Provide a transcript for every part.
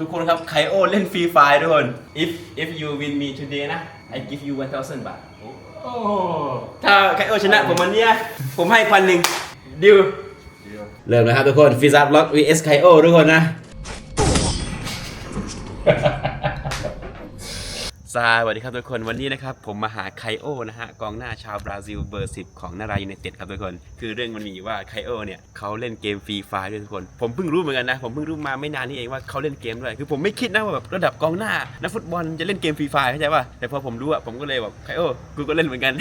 ทุกคนครับไคโอเล่นฟรีไฟทุกคน if if you win me today นะ I give you 1000 บาทโอ้ถ้าไคโอชนะผมวันเนี้ยผมให้พันหนึ่งดิวเดียวเริ่มนะครับทุกคนฟิซาบล็อก vs ไคโอทุกคนนะ สวัสดีครับทุกคนวันนี้นะครับผมมาหาไคโอนะฮะกองหน้าชาวบราซิลเบอร์10ของนารายูไนเต็ดครับทุกคน คือเรื่องมันมีว่าไคโอเนี่ยเขาเล่นเกมฟรีไฟด้วยทุกคน ผมเพิ่งรู้เหมือนกันนะ ผมเพิ่งรู้มาไม่นานนี้เองว่าเขาเล่นเกมด้วยคือผมไม่คิดนะว่าแบบระดับกองหน้านักฟุตบอลจะเล่นเกมฟรีไฟเข้าใจป่ะแต่พอผมรู้อะผมก็เลยแบบไคโอกูก็เล่นเหมือนกัน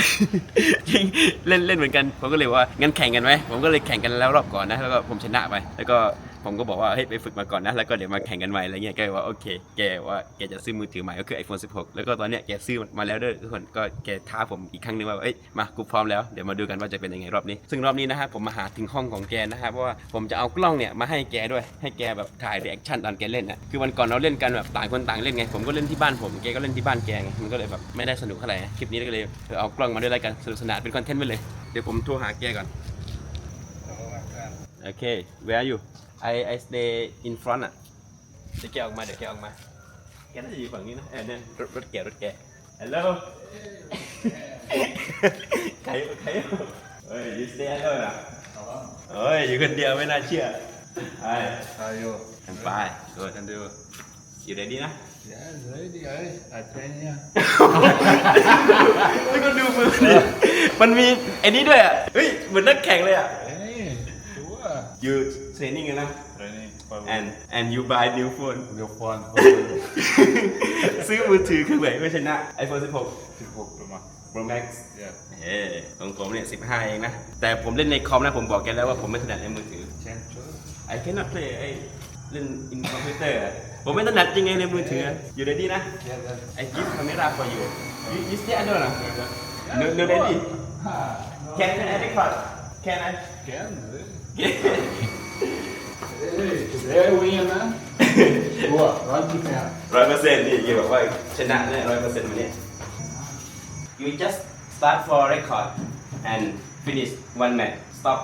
จริงเล่นเล่นเหมือนกันผมก็เลยว่างั้นแข่งกันไหมผมก็เลยแข่งกันแล้วรอบก่อนนะแล้วก็ผมชนะไปแล้วก็ ผมก็บอกว่าเฮ้ยไปฝึกมาก่อนนะ แล้วก็เดี๋ยวมาแข่งกันใหม่อะไรเงี้ยแกว่าโอเค แกว่าแกจะซื้อมือถือใหม่ก็คือ iPhone 16 แล้วก็ตอนเนี้ยแกซื้อมาแล้วด้วยทุกคนก็แกท้าผมอีกครั้งหนึงว่าเอ้ยมากูพร้อมแล้วเดี๋ยวมาดูกันว่าจะเป็นยังไงรอบนี้ ซึ่งรอบนี้นะฮะผมมาหาถึงห้องของแกนะฮะเพราะว่าผมจะเอากล้องเนี่ยมาให้แกด้วยให้แกแบบถ่ายรีแอคชั่นตอนแกเล่นนะคือวันก่อนเราเล่นกันแบบต่างคนต่างเล่นไงผมก็เล่นที่บ้านผมแกก็เล่นที่บ้านแกไงมันก็เลยแบบไม่ได้สนุกเท่าไหร่คลิปนี้ก็เลยเอากล้องมาด้วยกันสนุกสนานเป็นคอนเทนต์ไปเลยเดี๋ยวผมโทรหาแกก่อนโอเค where are you I I stay in front อะเดี๋ยวแกออกมาเดี๋ยวแกออกมาแกน่าจะอยู่ฝั่งนี้นะเออเนี่ยรถรถแกรถแก Hello ใครใครเฮ้ย you stay alone อะเฮ้ยอยู่คนเดียวไม่น่าเชื่อไป How are you? ไป good Can do. you ready นะ Yes, ready. I I train here. แล้วก็ดูมือดิมันมีไอ้นี้ด้วยอะเฮ้ยเหมือนนักแข่งเลยอะ Training. Sure. you training กันนะ Training. For and and you buy new phone your phone. ซื้อมือถือเครื่องไหนไม่ชนะ iPhone 16 16 Pro Max. Pro Max Yeah. เอ้ของผมเนี่ย15 เองนะ แต่ผมเล่นในคอมนะ ผมบอกแกแล้วว่าผมไม่ถนัดในมือถือ Change to. I cannot play ไอ้เล่น in computer อะผมไม่ถนัดจริงไงในมือถือ อยู่ ready นะ Yeah, yeah. I give camera for you you you stay under นะ no no ready Ah, can can I record can I Can. Hey, today I win, man. Sure. Right percent. ร้อยเปอร์เซ็นต์นี่ยี่บอกว่าชนะแน่ร้อยเปอร์เซ็นต์วันนี้ you just start for record and finish one match stop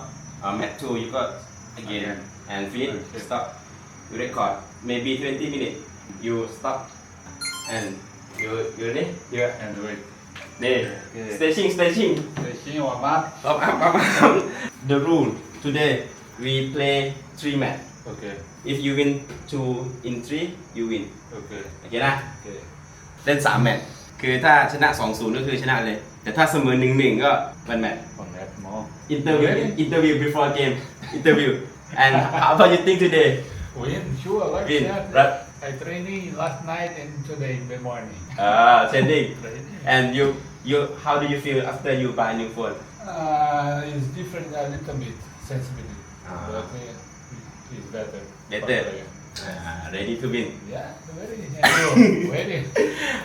uh, match two you got again and finish Okay. stop you record maybe 20 minutes you stop and you you ready you And wait. นี่ Okay. stretching stretching Stretching warm up. up up up up the rule today we play three match Okay. if you win two in three you win Okay. โอเคนะ Okay. เล่น 3 แมตช์คือถ้าชนะ 2-0 ก็คือชนะเลย แต่ถ้าเสมอ 1-1 ก็วันแมตช์ One minute more. อินเตอร์วิว Really? อินเตอร์วิว before game อินเตอร์วิว and how about you think today Win, sure. Like win that. right I training last night and today in the morning. uh training Training. and you you how do you feel after you buy new phone Uh, it's different a little bit sensibility, Ah. but uh, It's better. Better. Ah, ready to win. Yeah, very. Hello, very.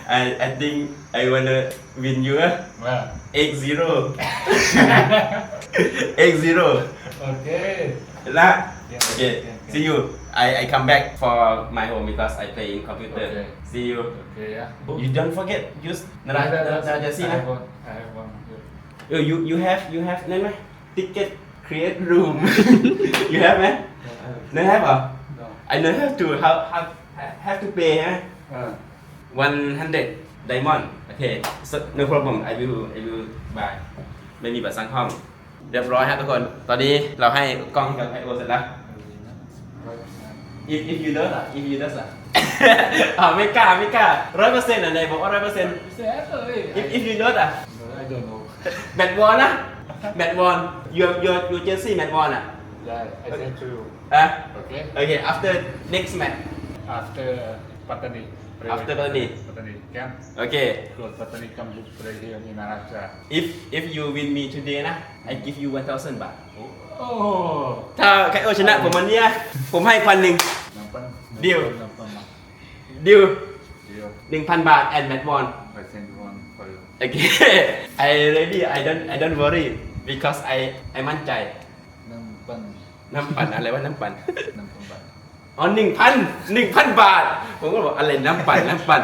I, I think I wanna win you ah. Well. X zero. X zero. Okay. La. Yeah, okay. okay. okay. See you. I, I come back for my home because I play in computer. Okay. See you. Okay. Yeah. You don't forget use nara nara nara see I have one. I have one. Oh, You you have you have name ticket create room you have ไหม No, no have เหรอ no. I don't have to have have have to pay ฮะ Uh, 100 diamond โอเค so no problem I will I will buy ไม่มีบัตรสั่งห้อง เรียบร้อยครับทุกคน ตอนนี้เราให้กล้องให้กับไอโอเสร็จแล้ว if if you does อะ if you does อะ อ่าไม่กล้าไม่กล้าร้อยเปอร์เซ็นต์อะไหนบอกว่าร้อยเปอร์เซ็นต์ if if you does อะ I don't know. แมตต์วอลนะ แมตต์วอล your your your jersey แมตต์วอลอะ Yeah, I send to you. อะ Okay. โอเค after next match After Patani. After Patani. Patani. Can โอเค Because Patani come to play here in Maharashtra. if if you win me today นะ I give you 1000 บาท Oh. ถ้าใครโอชนะผมวันเนี้ยผมให้พันหนึ่ง Nampan. Deal. Nampan. Nampan. ดิว Deal. หนึ่งพันบาท and แมตต์วอล I send one for you. โอเค I ready I don't I don't worry because I I มั่นใจ Nampan. น้ำปั่นอะไรวะน้ำปั่น Nampan ba? อ๋อหนึ่งพันหนึ่งพันบาท ผมก็บอกอะไรน้ำปั่นน้ำปั่น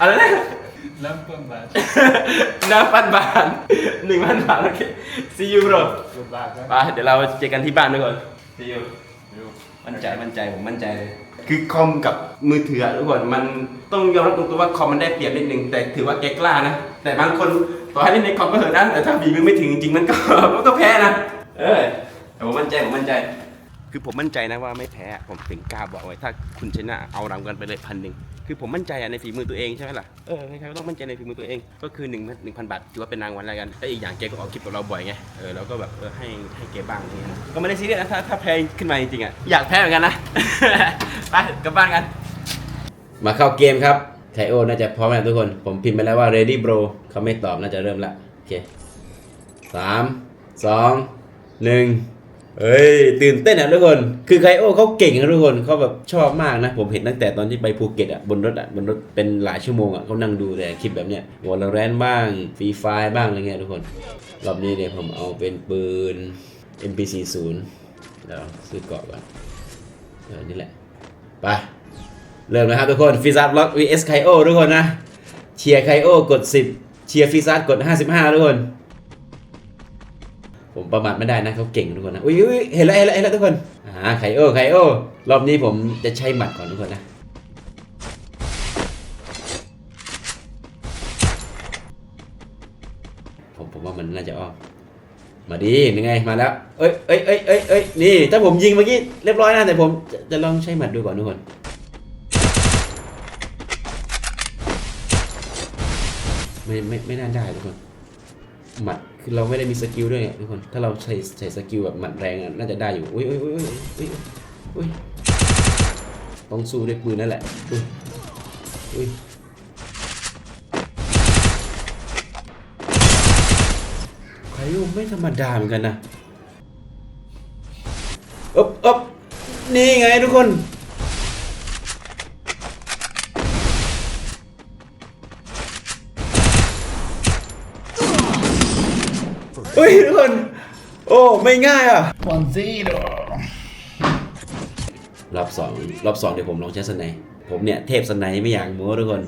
อะไรนะ Nampan ba? น้ำพันบาทหนึ่งพันบาทโอเค see you bro Good luck. ไปเดี๋ยวเราเจอกันที่บ้านด้วยก่อน see you You. มั่นใจมั่นใจผมมั่นใจเลย คือคอมกับมือถืออะทุกคนมันต้องยอมรับตรงๆว่าคอมมันได้เปรียบนิดนึงแต่ถือว่าแกกล้านะ แต่บางคน ต่อให้เล่นในคอมก็เถอะนะแต่ถ้าฝีมือไม่ถึงจริงๆมันก็ มันก็แพ้นะ เออแต่ผมมั่นใจผมมั่นใจ คือผมมั่นใจนะว่าไม่แพ้ผมถึงกล้าบอกไว้ถ้าคุณชนะเอารางวัลไปเลยพันหนึ่งคือผมมั่นใจอะในฝีมือตัวเองใช่ไหมล่ะเออใครๆก็ต้องมั่นใจในฝีมือตัวเองก็คือหนึ่งหนึ่งพันบาทถือว่าเป็นรางวัลแล้วกันและอีกอย่างเกก็ออกคลิปกับเราบ่อยไงเออเราก็แบบเออให้ให้เกบ้างอะไรเงี้ยนะก็ไม่ได้ซีเรียสนะถ้าถ้าแพ้ขึ้นมาจริงๆอะอยากแพ้เหมือนกันนะ ไปกลับบ้านกัน มาเข้าเกมครับ ไทโอน่าจะพร้อมแล้วทุกคน ผมพิมพ์ไปแล้วว่า ready bro เขาไม่ตอบน่าจะเริ่มละโอเคสามสองหนึ่งเฮ้ยตื่นเต้นอะทุกคน คือไคโอเขาเก่งนะทุกคนเขาแบบชอบมากนะ ผมเห็นตั้งแต่ตอนที่ไปภูเก็ตอะบนรถอะบนรถเป็นหลายชั่วโมงอะเขานั่งดูแต่คลิปแบบเนี้ยวอลเลแรนบ้างฟรีไฟบ้างอะไรเงี้ยทุกคน รอบนี้เนี่ยผมเอาเป็นปืน MP40 เดี๋ยวซื้อเกาะก่อนเออนี่แหละ ไป เริ่มนะครับทุกคนฟิซัสล็อก vs ไคโอทุกคนนะ เชียร์ไคโอกด 10 เชียร์ฟิซัสกด 55 ทุกคน ผมประมาทไม่ได้นะเขาเก่งทุกคนนะ อุ้ยเห็นแล้วเห็นแล้วเห็นแล้วทุกคน อ่าไคโอไคโอ รอบนี้ผมจะใช้หมัดก่อนทุกคนนะผมผมว่ามันน่าจะอ้อมมาดียังไงมาแล้วเอ้ยเอ้ยเอ้ยเอ้ยเอ้ยนี่ถ้าผมยิงเมื่อกี้เรียบร้อยนะแต่ผมจะจะลองใช้หมัดดูก่อนทุกคน ไม่ไม่ไม่น่าได้ทุกคนหมัดคือเราไม่ได้มีสกิลด้วยทุกคนถ้าเราใช้ใช้สกิลแบบหมัดแรงน่าจะได้อยู่อุ้ยอุ้ยอุ้ยอุ้ยอุ้ยอุ้ยต้องสู้ด้วยปืนนั่นแหละอุ้ยอุ้ยใครรู้ไม่ธรรมดาเหมือนกันนะอ๊บอ๊บนี่ไงทุกคน เฮ้ยทุกคน โอ้ไม่ง่ายอะ One zero. รอบสองรอบสองเดี๋ยวผมลองใช้สไนป์ผมเนี่ยเทพสไนป์ไม่อยากโม้ทุกคน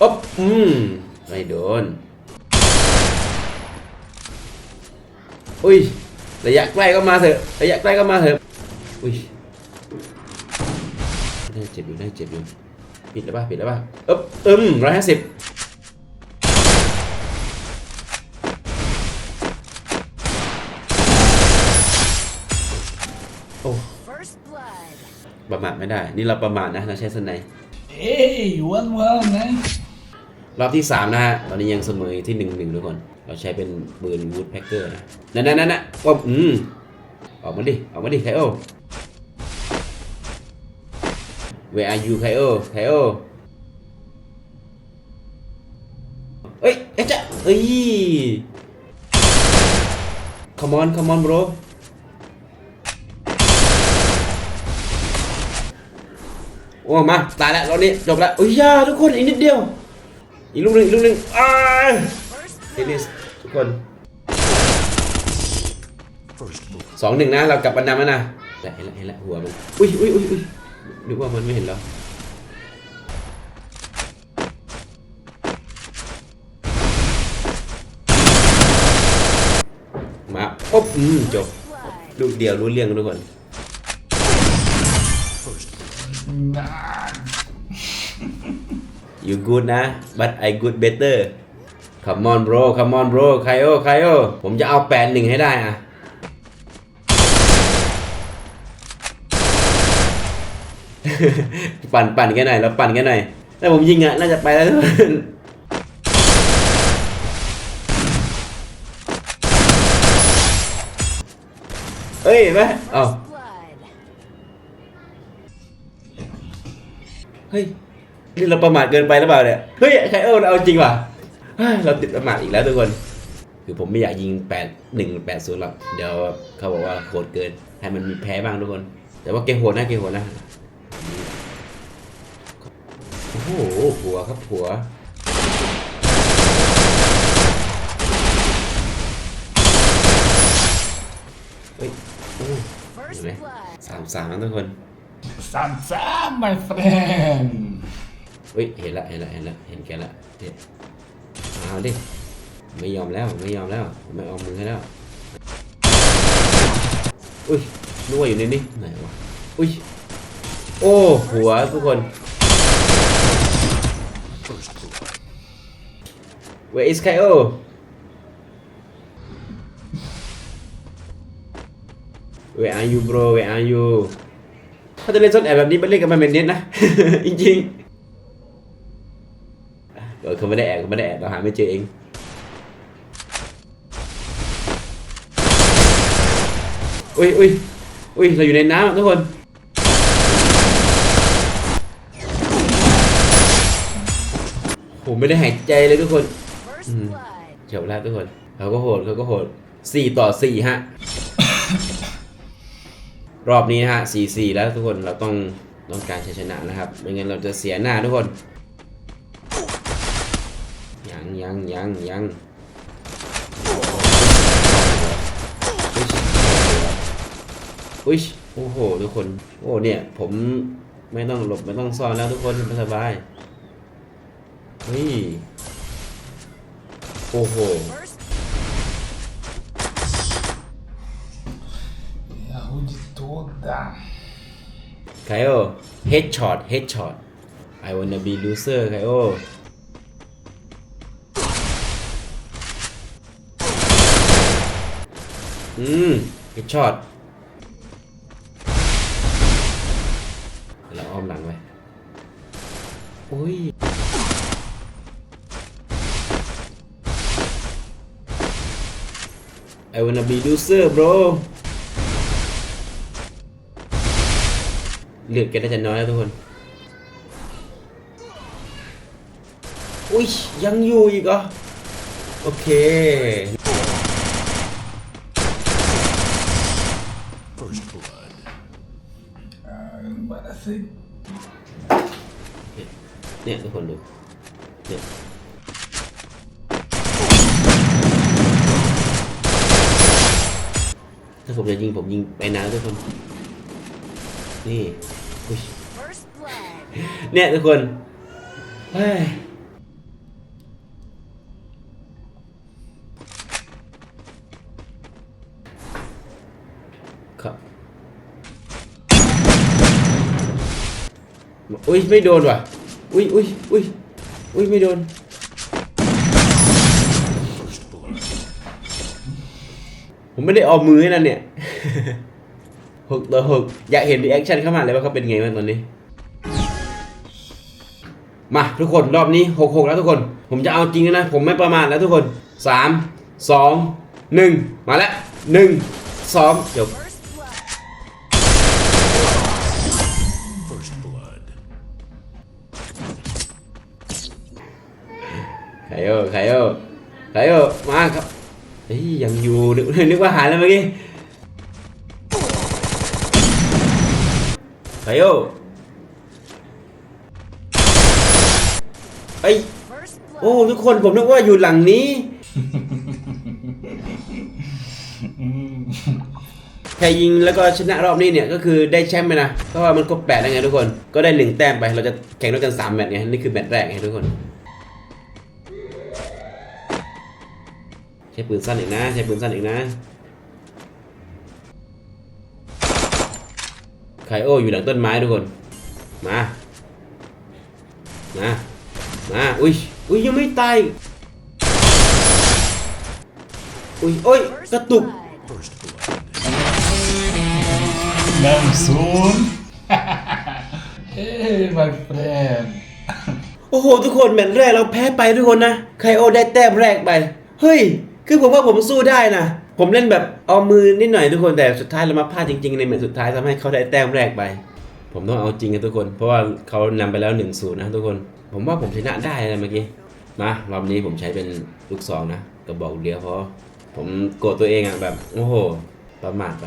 อ๊บอืมไม่โดน อุ้ย ระยะใกล้ก็มาเถอะ ระยะใกล้ก็มาเถอะ อุ้ยได้เจ็บอยู่ได้เจ็บอยู่ ปิดแล้วป่ะ ปิดแล้วป่ะอ๊บอึมร้อยห้าสิบ โอ้ First blood. ประมาทไม่ได้ นี่เราประมาทนะเราใช้สไนป์ Hey, one one, man. รอบที่ 3 นะฮะ ตอนนี้ยังเสมออยู่ที่1นหนึ่งทุกคน เราใช้เป็นปืนวูดแพคเกอร์นะนั่นนั่นนั่นนะว่าอืมออกมาดิ ออกมาดิไคโอ Where are you ไคโอไคโอเอ้ยเอ๊ะจะเอ้ย come on come on bro อ้มาตายแล้วรอบนี้จบแล้วโอ้ยยาทุกคนอีกนิดเดียว อีกลูกหนึ่งอีกลูกหนึ่งอ้าเทนนิสทุกคนสองหนึ่งนะเรากลับบันดาแล้วนะแต่เห็นละเห็นละหัวมันอุ้ยอุ้ยอุ้ยอุ้ยนึกว่ามันไม่เห็นเรามาปุ๊บอืมจบลูกเดียวรู้เรื่องทุกคน you good นะ but I good better come on bro come on bro ไคโอไคโอผมจะเอาแปดหนึ่งให้ได้อะปั่นปั่นแค่ไหนอยแล้วปั่นแค่ไหนอยถ้าผมยิงอะน่าจะไปแล้วเฮ้ยเห็นไหมเอ้า เฮ้ยนี่เราประมาทเกินไปหรือเปล่าเนี่ยเฮ้ยไคเอิลเอาจริงว่ะเราติดประมาทอีกแล้วทุกคน คือผมไม่อยากยิง8 1 8 0หรอกเดี๋ยวเขาบอกว่าโหดเกินให้มันมีแพ้บ้างทุกคน แต่ว่าเกมโหดนะเกมโหดนะโอ้โหหัวครับหัวเฮ้ยโอ้ First Really? blood. สามสามนะทุกคน Sam Sam, my friend. เฮ้ยเห็นละเห็นละเห็นละเห็นแกละเด็ดเอาดิไม่ยอมแล้วไม่ยอมแล้วผมไม่เอามือให้แล้วอุ้ยนึกว่าอยู่ในนี้ไหนวะอุ้ยโอ้หัวทุกคน Where is Kyo Where are you bro Where are you ถ้า จะเล่นซ่อนแอบแบบนี้ไปเล่นกับมันเป็นเน็ตนะ จริงๆอะเออเขาไม่ได้แอบเขาไม่ได้แอบเราหาไม่เจอเองอุ้ยอุ้ยอุ้ยเราอยู่ในน้ำอะทุกคนผมไม่ได้หายใจเลยทุกคน First Mm. blood. จบแล้วทุกคนเขาก็โหดเขาก็โหดสี่ต่อสี่ฮะ รอบนี้นะฮะสี่สี่แล้วทุกคนเราต้องต้องการชัยชนะนะครับไม่งั้นเราจะเสียหน้าทุกคนยังยังยังยังอุ้ยโอ้โหทุกคน โอ้เนี่ย ผมไม่ต้องหลบไม่ต้องซ่อนแล้วทุกคนสบายเฮ้ยโอ้โห toda. ไคโอ headshot headshot I wanna be loser ไคโอ อืม headshot แล้วอ้อมหลังไปอุ้ย I wanna be loser bro เลือดแกน่าจะน้อยแล้วทุกคน อุ้ยยังอยู่อีกเหรอ โอเค But I think เนี่ยทุกคนดู เนี่ยถ้าผมจะยิงผมยิงไปนานแล้วทุกคน นี่ เนี่ยทุกคนเฮ้ยครับอุ้ยไม่โดนว่ะ อุ้ยอุ้ยอุ้ยอุ้ยไม่โดน ผมไม่ได้ออกมือนั่นเนี่ย หกต่อหกอยากเห็นรีแอคชั่นเข้ามาเลยว่าเขาเป็นไงบ้างตอนนี้ มาทุกคนรอบนี้หกหกแล้วทุกคน ผมจะเอาจริงนะ ผมไม่ประมาทแล้วทุกคนสามสองหนึ่งมาแล้วหนึ่งสองจบไคโอไคโอไคโอมาครับเฮ้ยยังอยู่นึกนึกว่าหายแล้วเมื่อกี้ ไคโอไอโอ้ทุกคนผมนึกว่าอยู่หลังนี้ใครยิงแล้วก็ชนะรอบนี้เนี่ยก็คือได้แชมป์ไปนะ เพราะว่ามันครบแปดแล้วไงทุกคน ก็ได้หนึ่งแต้มไป เราจะแข่งด้วยกันสามแมตช์ไง นี่คือแมตช์แรกไงทุกคน ใช้ปืนสั้นอีกนะ ใช้ปืนสั้นอีกนะ คโออยู่หลังต้นไม้ทุกคน มา มา มา อุ้ย อุ้ยยังไม่ตาย อุ้ยโอ้ย First กระตุก blood. First blood. Mijn zoon. hey, my friend. โอ้โห ทุกคนแมตช์แรกเราแพ้ไปทุกคนนะ ไคโอได้แต้มแรกไป เฮ้ย คือผมว่าผมสู้ได้นะ ผมเล่นแบบเอามือนิดหน่อยทุกคนแต่สุดท้ายเรามาพลาดจริงๆ ในแมตช์สุดท้ายทำให้เขาได้แต้มแรกไป ผมต้องเอาจริงกันทุกคน เพราะว่าเขานำไปแล้ว1นศูนย์นะทุกคน ผมว่าผมชนะได้นะเมื่อกี้มารอบนี้ผมใช้เป็นลูกซองนะกระบอกเดียวเพราะผมโกรธตัวเองอะแบบโอ้โหประมาทไป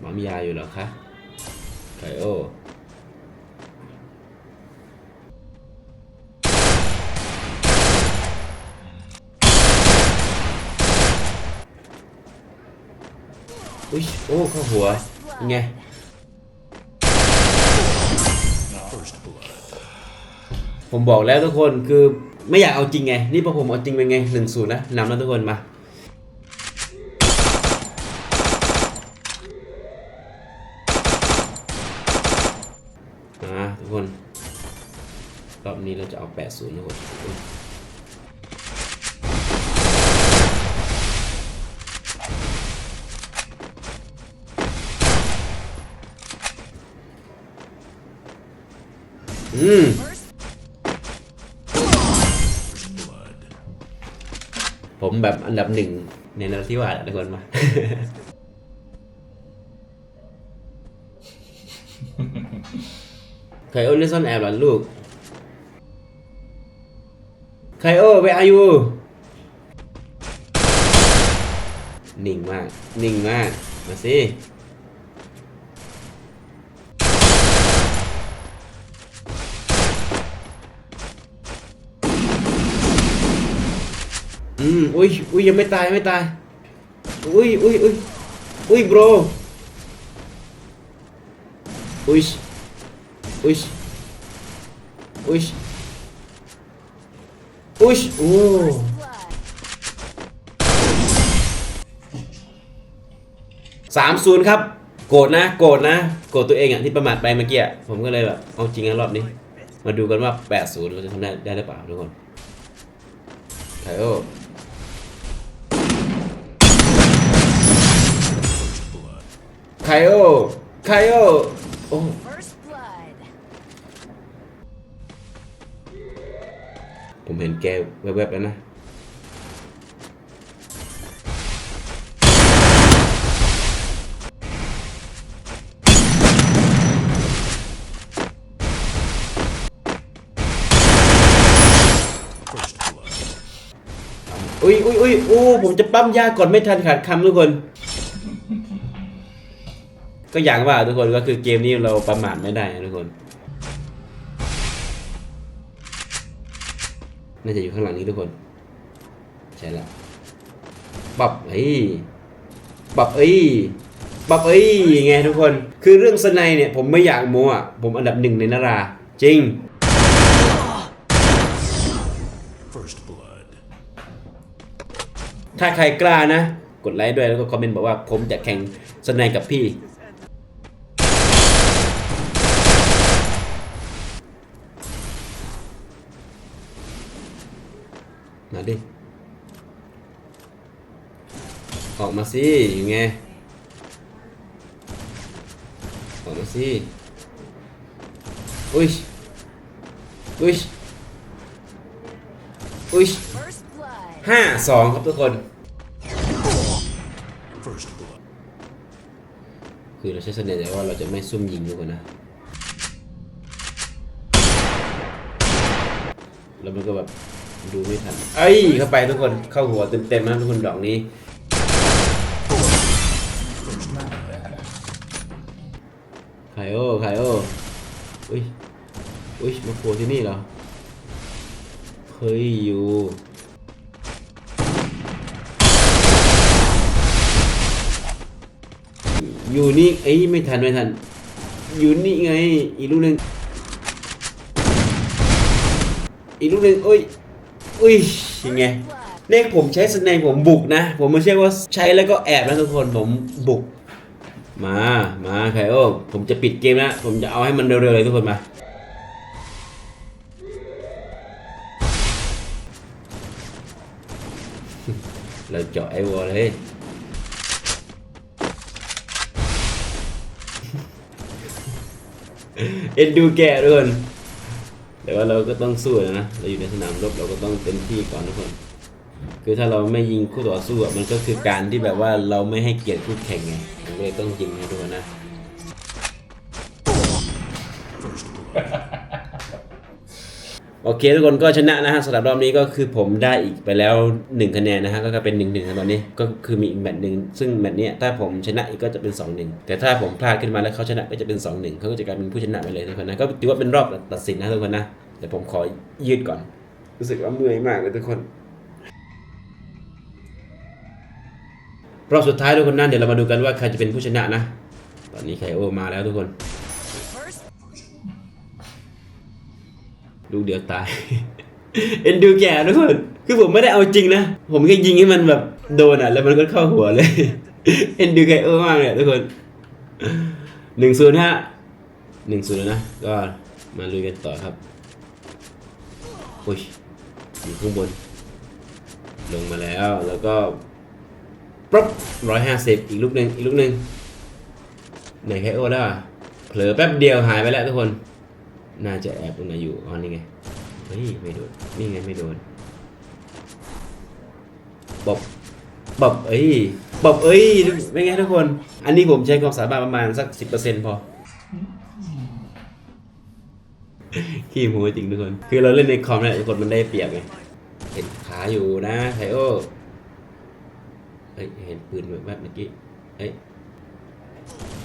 หมอมยาอยู่เหรอคะไคโอ อุ้ยโอ้เข้าหัวยังไงผมบอกแล้วทุกคนคือไม่อยากเอาจริงไง นี่พอผมเอาจริงเป็นไงหนึ่งศูนย์นะนำแล้วทุกคนมามาทุกคน รอบนี้เราจะเอา 80 นะทุกคน อืมผมแบบอันดับหนึ่งในนราธิวาสทุกคนมา ไคโอเล่นซ่อนแอบหรอลูก ไคโอไปอายุนิ่งมาก นิ่งมาก มาสิ อื มอุ้ยอุ้ยยังไม่ตายไม่ตาย อุ้ยอุ้ยอุ้ยอุ้ย bro อุ้ยอุ้ยอุ้ยอุ้ยโอ้สามศูนย์ครับ โกรธนะ โกรธนะ โกรธตัวเองอะที่ประมาทไปเมื่อกี้ผมก็เลยแบบเอาจริงนะรอบนี้ มาดูกันว่า 80เราจะทำได้ได้หรือเปล่าทุกคนไทโอ ไค โอไคโอโอ้ผมเห็นแกแวบๆแล้วนะอุ้ยอุ้ยอุ้ยโอ้ผมจะปั๊มยาก่อนไม่ทันขาดคำทุกคน ก็อย่างว่าทุกคนก็คือเกมนี้เราประมาทไม่ได้นะทุกคน น่าจะอยู่ข้างหลังนี้ทุกคน ใช่แล้วปับเอ้ยปับเอ้ยปับเอ้ยไงทุกคน คือเรื่องสไนยเนี่ยผมไม่อยากโม้อะผมอันดับหนึ่งในนารา จริง First blood. ถ้าใครกล้านะ กดไลค์ด้วยแล้วก็คอมเมนต์บอกว่าผมจะแข่งสไนยกับพี่ มาดิ ออกมาสิยังไง ออกมาสิ อุ้ย อุ้ย อุ้ยห้าสองครับทุกคน คือเราใช้เสน่ห์แต่ว่าเราจะไม่ซุ่มยิงทุกคนนะแล้วมันก็แบบ ดูไม่ทันเอ้ยเข้าไปทุกคนเข้าหัวเต็มๆนะทุกคนดอกนี้ไคโอไคโออุ้ยอุ้ยมาโผล่ที่นี่เหรอเฮ้ยอยู่อยู่นี่เอ้ยไม่ทันไม่ทัน อยู่นี่ไง อีกลูกหนึ่งอีกลูกหนึ่งเอ้ย อุ้ยยังไงเลขผมใช้สไนผมบุกนะ ผมไม่ใช่ว่าใช้แล้วก็แอบนะทุกคนผมบุก มามาไคโอผมจะปิดเกมแล้วผมจะเอาให้มันเร็วๆเลยทุกคนมาเราเจาะไอ้วอลเลยเอ็นดูแกทุกคน แต่ว่าเราก็ต้องสู้นะ เราอยู่ในสนามรบเราก็ต้องเต็มที่ก่อนทุกคน คือถ้าเราไม่ยิงคู่ต่อสู้อะมันก็คือการที่แบบว่าเราไม่ให้เกียรติคู่แข่งไงเราเลยต้องยิงนะทุกคนนะ โอเคทุกคนก็ชนะนะฮะสำหรับรอบนี้ก็คือผมได้อีกไปแล้ว 1 คะแนนนะฮะก็เป็น1นึ่งหนึ่งตอนนี้ก็คือมีอีกแมตช์หนึ่งซึ่งแมตช์เนี้ยถ้าผมชนะอีกก็จะเป็น2อหนึ่งแต่ถ้าผมพลาดขึ้นมาแล้วเขาชนะก็จะเป็น2อหนึ่งเขาก็จะกลายเป็นผู้ชนะไปเลยทุกคนนะก็ถือว่าเป็นรอบตัดสินนะทุกคนนะเดี๋ยวผมขอยืดก่อน รู้สึกว่าเมื่อยมากเลยทุกคนรอบสุดท้ายทุกคนนะเดี๋ยวเรามาดูกันว่าใครจะเป็นผู้ชนะนะ ตอนนี้ไคโอมาแล้วทุกคน ลูกเดียวตาย เอ็นดูแกทุกคนคือผมไม่ได้เอาจริงนะ ผมแค่ยิงให้มันแบบโดนอะ แล้วมันก็เข้าหัวเลย เอ็นดูไกโอมากเลยทุกคนหนึ่งศูนย์ฮะหนึ่งศูนย์แล้วนะ ก็มาลุยกันต่อครับอุ้ยอยู่ข้างบน ลงมาแล้วแล้วก็ปั๊บร้อยห้าสิบอีกลูกหนึ่งอีกลูกหนึ่งไหนไคโอแล้วอะเผลอแป๊บเดียวหายไปแล้วทุกคน น่าจะแอบตรงไหนอยู่อ๋อนี่ไงเฮ้ยไม่โดนนี่ไงไม่โดนบอบบบ เอ้ยบอบเอ้ยเป็นไงทุกคน อันนี้ผมใช้ความสามารถประมาณสักสิบเปอร์เซ็นต์พอ ขี้หัวจริงทุกคน คือเราเล่นในคอมเนี่ยทุกคนมันได้เปรียบไง เห็นขาอยู่นะไทโอเอ้ย เห็นปืนแบบแบบเมื่อกี้เอ้ย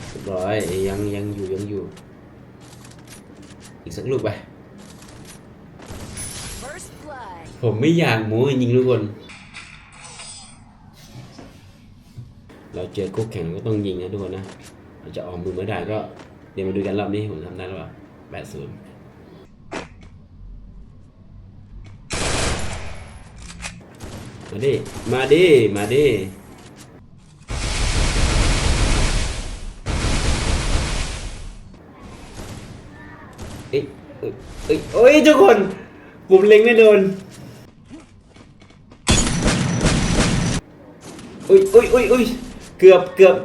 เรียบร้อยเอ้ยยังยังอยู่ยังอยู่ อีกสักลูกไป First blood. ผมไม่อยากหมูจริงๆทุกคน เราเจอคู่แข่งเราก็ต้องยิงนะทุกคนนะ เราจะออกมือเมื่อใดก็เดี๋ยวมาดูกันรอบนี้ผมทำได้หรือเปล่าแปดศูนย์มาดิ มาดิ มาดิ เอ้ยเอ้ยเอ้ยทุกคนผมเล็งไม่โดนอุ้ยอุ้ยอุ้ยอุ้ยเกือบเกือบ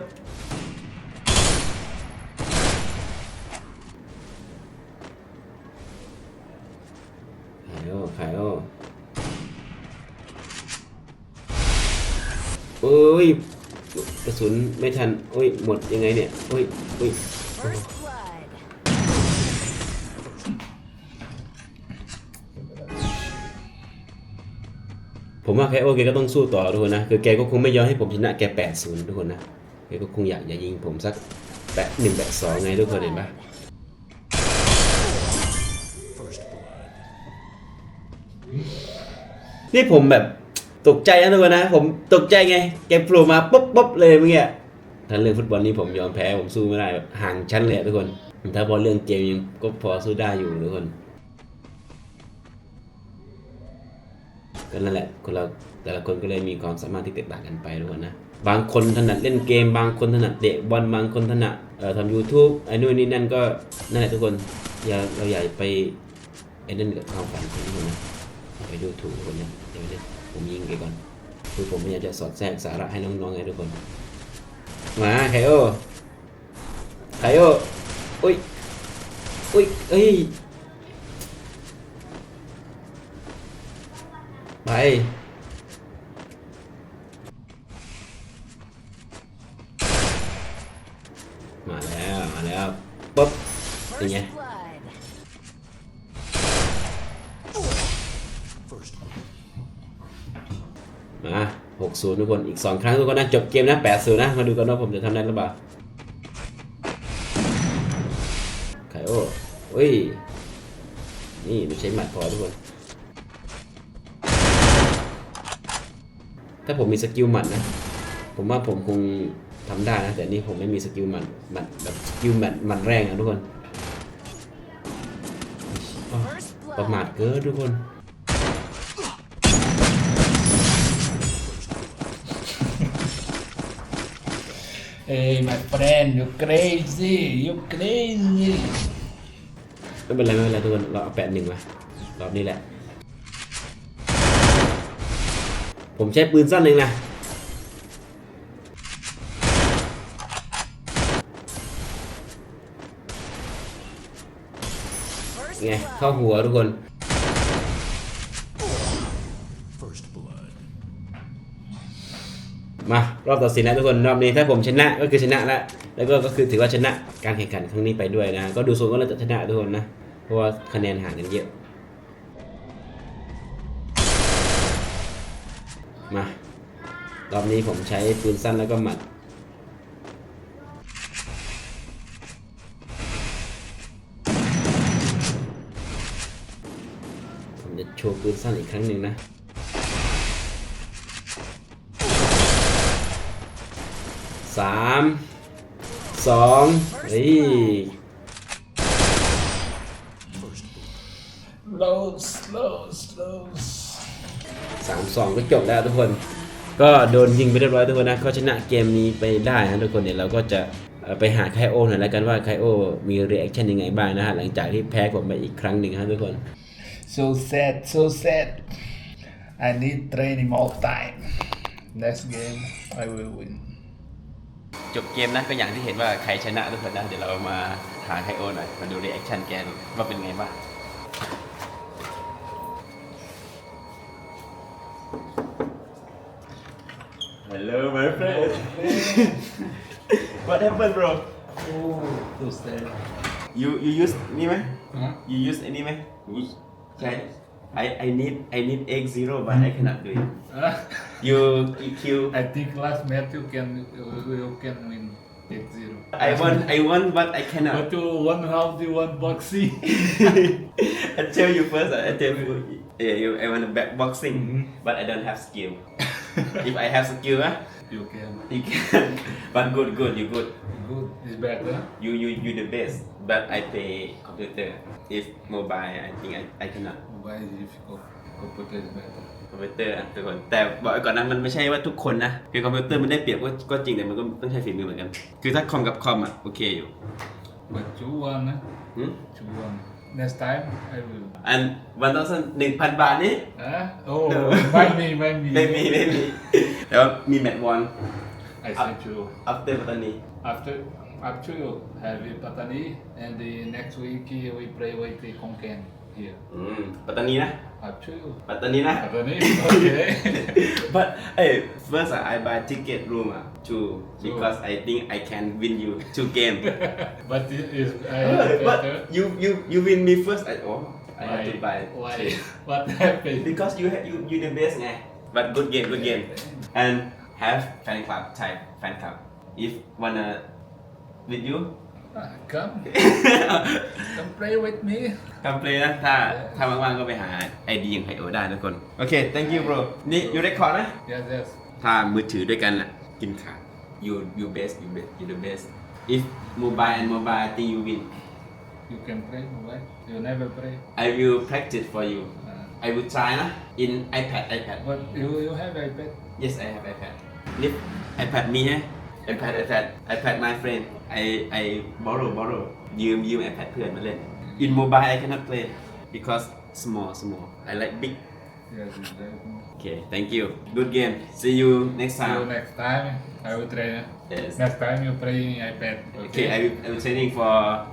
ขายโอ้ขายโอ้โอ้ยกระสุนไม่ทันโอ้ยหมดยังไงเนี่ยโอ้ยโอ้ย ผมว่าแคโอแกก็ต้องสู้ต่อทุกคนนะคือแกก็คงไม่ยอมให้ผมชนะแกแปดศูนย์ทุกคนนะแกก็คงอยากจะยิงผมสักแปดหนึ่งแปดสองไงทุกคนเห็นปะนี่ผมแบบตกใจนะทุกคนนะ ผมตกใจไง แกโผล่มาปุ๊บปุ๊บเลยเมื่อกี้ถ้าเรื่องฟุตบอลนี่ผมยอมแพ้ผมสู้ไม่ได้ห่างชั้นเลยทุกคน ถ้าบอลเรื่องเกมยังก็พอสู้ได้อยู่ทุกคน ก็นั่นแหละคนเราแต่ละคนก็เลยมีความสามารถที่แตกต่างกันไปทุกคนนะ บางคนถนัดเล่นเกม บางคนถนัดเตะบอลบางคนถนัดทำยูทูบไอ้นู่นนี่นั่นก็นั่นแหละทุกคนอย่าเราอย่าไปไอ้นั่นกับความฝันของทุกคนนะไปดูถูกคนนะเดี๋ยวเดี๋ยวผมยิงไปก่อนคือผมพยายามจะสอดแทรกสาระให้น้องๆไงทุกคนมาไคโอไคโออุ้ยอุ้ยเอ้ย ไป มาแล้ว มาแล้วปุ๊บเป็น First ไง blood. First blood. มา60ทุกคน อีก2ครั้งทุกคนนะจบเกมนะ80นะ มาดูกันว่าผมจะทำได้หรือเปล่าไคโอเฮ้ย นี่ไม่ใช่หมัดพอทุกคน ถ้าผมมีสกิลหมัดนะ ผมว่าผมคงทำได้นะ แต่นี่ผมไม่มีสกิลหมัดหมัดแบบสกิลหมัดหมัดแรงอะทุกคนอ้าว First ประมาท blood. เกินทุกคน Hey, my friend, you crazy, you crazy. ไม่เป็นไรไม่เป็นไรทุกคนเราเอาแปดหนึ่งมา รอบนี้แหละ ผมใช้ปืนสั้นเองนะ First ไง blood. เข้าหัวทุกคน First blood. มารอบตัดสินนะทุกคน รอบนี้ถ้าผมชนะก็คือชนะแล้ว แล้วก็ก็คือถือว่าชนะการแข่งขันครั้งนี้ไปด้วยนะ ก็ดูทรงก็น่าจะชนะทุกคนนะ เพราะว่าคะแนนห่างกันเยอะ มา รอบนี้ผมใช้ปืนสั้นแล้วก็หมัด ผมจะโชว์ปืนสั้นอีกครั้งหนึ่งนะสามสองเฮ้ย First blood. Loads, loads, loads. สามสองก็จบแล้วทุกคน ก็โดนยิงไปเรียบร้อยทุกคนนะก็ชนะเกมนี้ไปได้นะทุกคนเดี๋ยวเราก็จะเอ่อไปหาไคโอหน่อยแล้วกันว่าไคโอมีรีแอคชั่นยังไงบ้างนะฮะหลังจากที่แพ้ผมไปอีกครั้งหนึ่งฮะทุกคน So sad, so sad. I need training all time. Next game, I will win. จบเกมนะก็อย่างที่เห็นว่าใครชนะทุกคนนะเดี๋ยวเรามาหาไคโอหน่อยมาดูรีแอคชั่นแกดูว่าเป็นไงบ้าง What happened, bro? Oh, those. You you use anime. You use anime. meh? I I need I need egg zero, but I cannot do it. you EQ. I think last match you can you can win egg zero. I want I want, but I cannot. But to one healthy one boxy. I tell you first. I tell you. Yeah, you, I want to back boxing, mm-hmm. but I don't have skill. if I have skill, ah, you can. you can. but good, good, you good. Good. It's better. You, you, you the best. But I play computer. If mobile, I think I, I cannot. Mobile is difficult. Computer is better. คอมพิวเตอร์อะทุกคนแต่บอกไว้ก่อนนะมันไม่ใช่ว่าทุกคนนะคือคอมพิวเตอร์มันได้เปรียบก็ก็จริงแต่มันก็ต้องใช้ฝีมือเหมือนกัน คือถ้าคอมกับคอมอะโอเคอยู่ But you won, eh? หึ You won. Next time I will. อันวันต้องหนึ่งพันบาทนี่ Huh? Oh, No. buy me, buy me. ไม่มีไม่มีแต่ว่ามีแมตช์บอล I sent you. after ปัตตานี After after you have it Patani and the next week we play with the Konkan yeah. Mm. Patanina? Okay. But hey, first ah, I buy ticket room ah, two because I think I can win you two game. but it is I but you you you win me first. at all. Oh, I have to buy. Why? What happened? Because you you you the best ไง eh. But good game good game and have fan club type fan club if wanna with you ah, come, come play with me. คำเพลย์นะถ้าถ้าว่างๆก็ไปหาไอดีอย่างไคโอได้ทุกคน โอเค thank you bro นี่อยู่ได้คอร์ดไหม Yes, yes. ถ้ามือถือด้วยกันอะ กินขาด you you best you best you the best if mobile and mobile I think you win You can play mobile. You never play. I will practice for you Uh, I will try นะ in iPad iPad but you you have iPad. yes I have iPad if iPad มีฮะ iPad iPad iPad my friend I I borrow borrow ยืมยืม iPad เพื่อนมาเล่น in mobile I cannot play because small small I like big Yes, it's very good. okay thank you good game see you next See you time next time. I will train. yes Next time you play in iPad. okay I will I will training for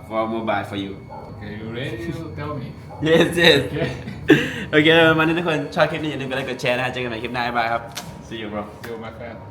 for mobile for you Okay, you ready? You tell me. yes yes Okay. โอเคประมาณนี้ทุกคน ชอบคลิปนี้อย่าลืมกดไลค์กดแชร์นะฮะเจอกันใหม่คลิปหน้าบ๊ายบายครับ see you bro See you, my friend.